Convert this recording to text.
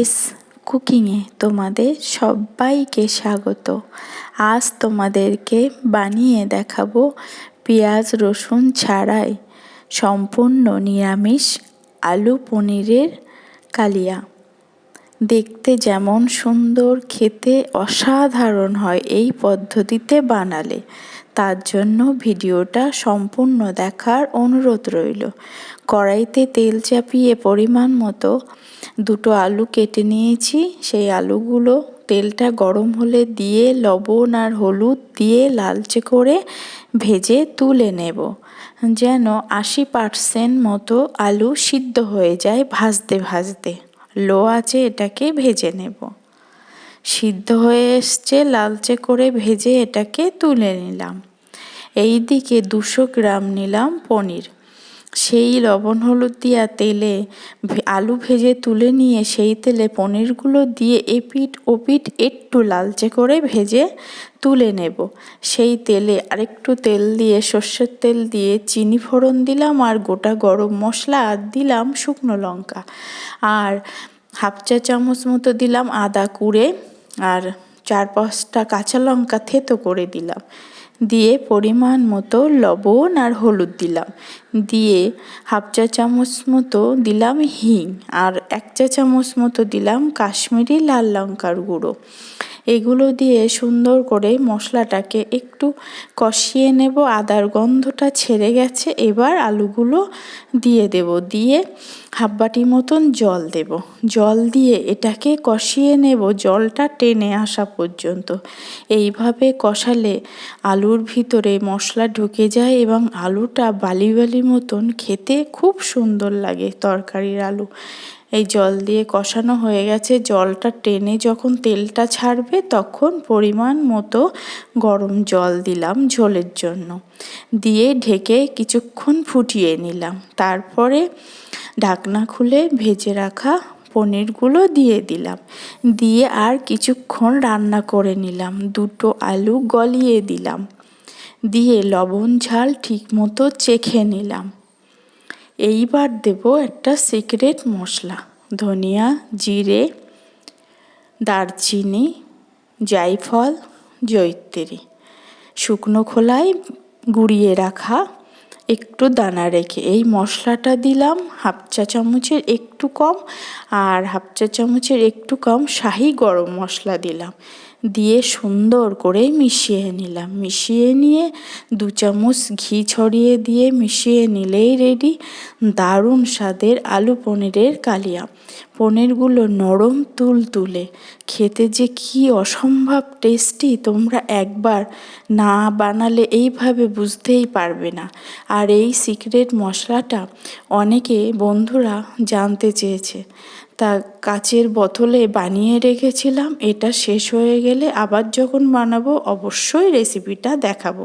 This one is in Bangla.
এস কুকিংয়ে তোমাদের সবাইকে স্বাগত। আজ তোমাদেরকে বানিয়ে দেখাবো পেঁয়াজ রসুন ছাড়াই সম্পূর্ণ নিরামিষ আলু পনিরের কালিয়া। দেখতে যেমন সুন্দর, খেতে অসাধারণ হয় এই পদ্ধতিতে বানালে। তার জন্য ভিডিওটা সম্পূর্ণ দেখার অনুরোধ রইল। কড়াইতে তেল চাপিয়ে পরিমাণ মতো দুটো আলু কেটে নিয়েছি। সেই আলুগুলো তেলটা গরম হলে দিয়ে লবণ আর হলুদ দিয়ে লালচে করে ভেজে তুলে নেব। যেন আশি পার্সেন্ট মতো আলু সিদ্ধ হয়ে যায় ভাজতে ভাজতে। লো আছে এটাকে ভেজে নেব। সিদ্ধ হয়ে এসছে, লালচে করে ভেজে এটাকে তুলে নিলাম। এই দিকে দুশো গ্রাম নিলাম পনির। সেই লবণ হলুদ দিয়া তেলে আলু ভেজে তুলে নিয়ে সেই তেলে পনিরগুলো দিয়ে এপিট ওপিট একটু লালচে করে ভেজে তুলে নেব। সেই তেলে আরেকটু তেল দিয়ে সর্ষের তেল দিয়ে চিনি ফোড়ন দিলাম আর গোটা গরম মশলা আর দিলাম শুকনো লঙ্কা। আর হাফ চা চামচ মতো দিলাম আদা কুড়ে আর চার পাঁচটা কাঁচা লঙ্কা থেতো করে দিলাম। দিয়ে পরিমাণ মতো লবণ আর হলুদ দিলাম। দিয়ে হাফ চা চামচ মতো দিলাম হিং আর এক চা চামচ মতো দিলাম কাশ্মীরি লাল লঙ্কার গুঁড়ো। এগুলো দিয়ে সুন্দর করে মশলাটাকে একটু কষিয়ে নেব। আদার গন্ধটা ছেড়ে গেছে। এবার আলুগুলো দিয়ে দেব। দিয়ে হাফ মতন জল দেব। জল দিয়ে এটাকে কষিয়ে নেব জলটা টেনে আসা পর্যন্ত। এইভাবে কষালে আলুর ভিতরে মশলা ঢুকে যায় এবং আলুটা বালি বালি মতন খেতে খুব সুন্দর লাগে তরকারির আলু। এই জল দিয়ে কষানো হয়ে গেছে। জলটা টেনে যখন তেলটা ছাড়বে তখন পরিমাণ মতো গরম জল দিলাম ঝোলের জন্য। দিয়ে ঢেকে কিছুক্ষণ ফুটিয়ে নিলাম। তারপরে ঢাকনা খুলে ভেজে রাখা পনিরগুলো দিয়ে দিলাম। দিয়ে আর কিছুক্ষণ রান্না করে নিলাম। দুটো আলু গলিয়ে দিলাম। দিয়ে লবণ ঝাল ঠিক মতো চেখে নিলাম। এইবার দেব একটা সিক্রেট মশলা। ধনিয়া, জিরে, দারচিনি, জায়ফল জৈত্রী শুকনো খোলায় গুঁড়িয়ে রাখা একটু দানা রেখে। এই মশলাটা দিলাম হাফ চা চামচের একটু কম, আর হাফ চা চামচের একটু কম শাহি গরম মশলা দিলাম। দিয়ে সুন্দর করে মিশিয়ে নিলাম। মিশিয়ে নিয়ে দু চামচ ঘি ছড়িয়ে দিয়ে মিশিয়ে নিলেই রেডি দারুণ স্বাদের আলু পনিরের কালিয়া। পনিরগুলো নরম তুল তুলে খেতে যে কি অসম্ভব টেস্টি তোমরা একবার না বানালে এইভাবে বুঝতেই পারবে না। আর এই সিক্রেট মশলাটা অনেকে বন্ধুরা জানতে চেয়েছে। তা কাচের বোতলে বানিয়ে রেখেছিলাম। এটা শেষ হয়ে গেলে আবার যখন বানাবো, অবশ্যই রেসিপিটা দেখাবো।